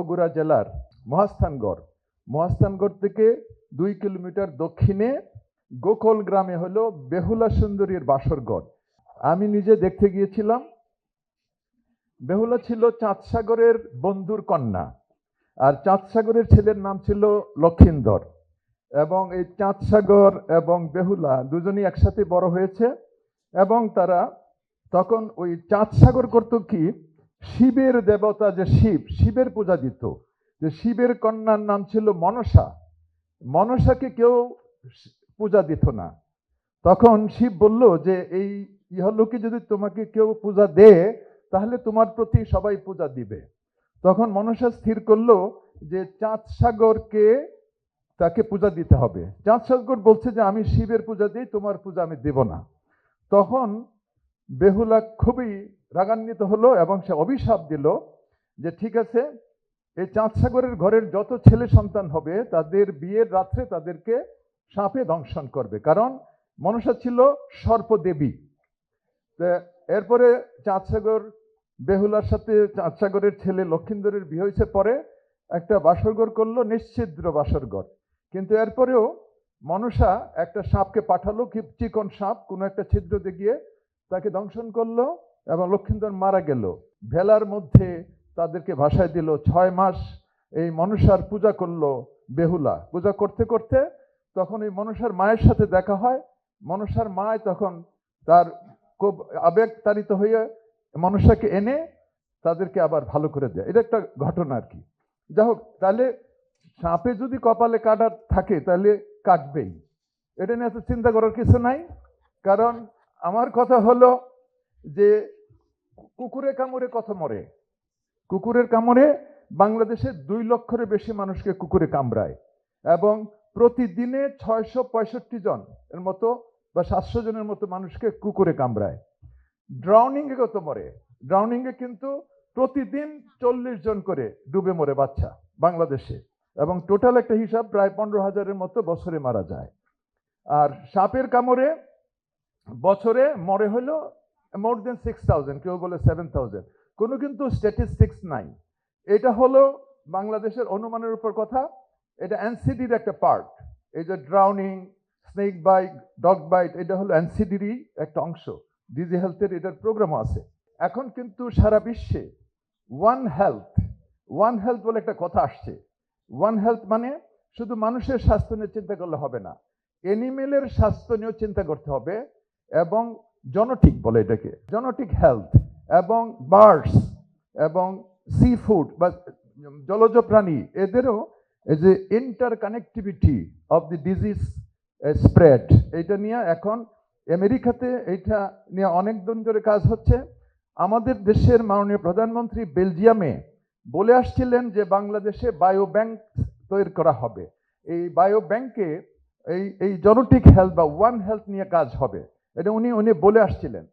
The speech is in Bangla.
বগুড়া জেলার মহাস্থানগড়। মহাস্থানগড় থেকে দুই কিলোমিটার দক্ষিণে গোকল গ্রামে হলো বেহুলা সুন্দরীর বাসরগড় আমি নিজে দেখতে গিয়েছিলাম। বেহুলা ছিল চাঁদসাগরের বন্ধুর কন্যা আর চাঁদসাগরের ছেলের নাম ছিল লক্ষিন্দর এবং এই চাঁদসাগর এবং বেহুলা দুজনই একসাথে বড় হয়েছে এবং তারা তখন ওই চাঁদসাগর করত কি শিবের দেবতা যে শিব, শিবের পূজা দিত। যে শিবের কন্যার নাম ছিল মনসা। মনসাকে কেউ পূজা দিত না। তখন শিব বলল যে, এই ইহলোকে যদি তোমাকে কেউ পূজা দেয় তাহলে তোমার প্রতি সবাই পূজা দিবে। তখন মনসা স্থির করল যে, চাঁদ সাগরকে তাকে পূজা দিতে হবে। চাঁদ সাগর বলছে যে, আমি শিবের পূজা দিই, তোমার পূজা আমি দেব না। তখন বেহুলা খুবই রাগান্বিত হলো এবং সে অভিশাপ দিল যে ঠিক আছে, এই চাঁদ সাগরের ঘরের যত ছেলে সন্তান হবে, তাদের বিয়ের রাত্রে তাদেরকে সাপে দংশন করবে। কারণ মনসা ছিল সর্পদেবী। এরপরে চাঁদসাগর, বেহুলার সাথে চাঁদসাগরের ছেলে লক্ষিন্দরের বিয়ে হয়েছে পরে একটা বাসরঘর করল নিশ্চিদ্র বাসরঘর। কিন্তু এরপরেও মনসা একটা সাপকে পাঠালো চিকন সাপ, কোনো একটা ছিদ্রতে গিয়ে তাকে দংশন করল। এবং লক্ষিন্দর মারা গেল। ভেলার মধ্যে তাদেরকে ভাসায় দিল। ছয় মাস এই মনসার পূজা করল বেহুলা। পূজা করতে করতে তখন এই মনসার মায়ের সাথে দেখা হয়। মনসার মায় তখন তার খুব আবেগ তাড়িত হয়ে মনসাকে এনে তাদেরকে আবার ভালো করে দেয়। এটা একটা ঘটনা আর কি। যাই হোক, তাহলে সাপে যদি কপালে কাটার থাকে তাহলে কাটবেই। এটা নিয়ে এত চিন্তা করার কিছু নাই। কারণ আমার কথা হলো যে কুকুরে কামড়ে কত মরে? কুকুরের কামড়ে বাংলাদেশে দুই লক্ষের বেশি মানুষকে কুকুরে কামড়ায় এবং প্রতিদিনে ছয়শো পঁয়ষট্টি জন এর মতো বা সাতশো জনের মতো মানুষকে কুকুরে কামড়ায়। ড্রাউনিং এ কত মরে? ড্রাউনিং এ কিন্তু প্রতিদিন চল্লিশ জন করে ডুবে মরে বাচ্চা বাংলাদেশে এবং টোটাল একটা হিসাব প্রায় পনেরো হাজারের মতো বছরে মারা যায়। আর সাপের কামড়ে বছরে মরে হলো মোর দেন সিক্স থাউজেন্ড কেউ বলে সেভেন থাউজেন্ড কোনো কিন্তু স্ট্যাটিস্টিক্স নাই। এটা হলো বাংলাদেশের অনুমানের উপর কথা। এটা এনসিডির একটা পার্ট এই যে drowning snake bite dog bite এটা হলো এনসিডিরই একটা অংশ। ডিজি হেলথের এটার প্রোগ্রামও আছে। এখন কিন্তু সারা বিশ্বে ওয়ান হেলথ ওয়ান হেলথ বলে একটা কথা আসছে। ওয়ান হেলথ মানে শুধু মানুষের স্বাস্থ্য নিয়ে চিন্তা করলে হবে না। এনিমেলের স্বাস্থ্য নিয়েও চিন্তা করতে হবে এবং জনটিক বলে এটাকে, জনটিক হেলথ এবং বার্ডস এবং সি ফুড বা জলজ প্রাণী, এদেরও এই যে interconnectivity of the disease spread, এইটা নিয়ে এখন আমেরিকাতে এইটা নিয়ে অনেক দিন ধরে কাজ হচ্ছে। আমাদের দেশের মাননীয় প্রধানমন্ত্রী বেলজিয়ামে বলে আসছিলেন যে বাংলাদেশে বায়ো ব্যাংক তৈরি করা হবে। এই বায়ো ব্যাংকে এই এই জেনেটিক হেলথ বা ওয়ান হেলথ নিয়ে কাজ হবে। এটা উনি উনি বলে আসছিলেন।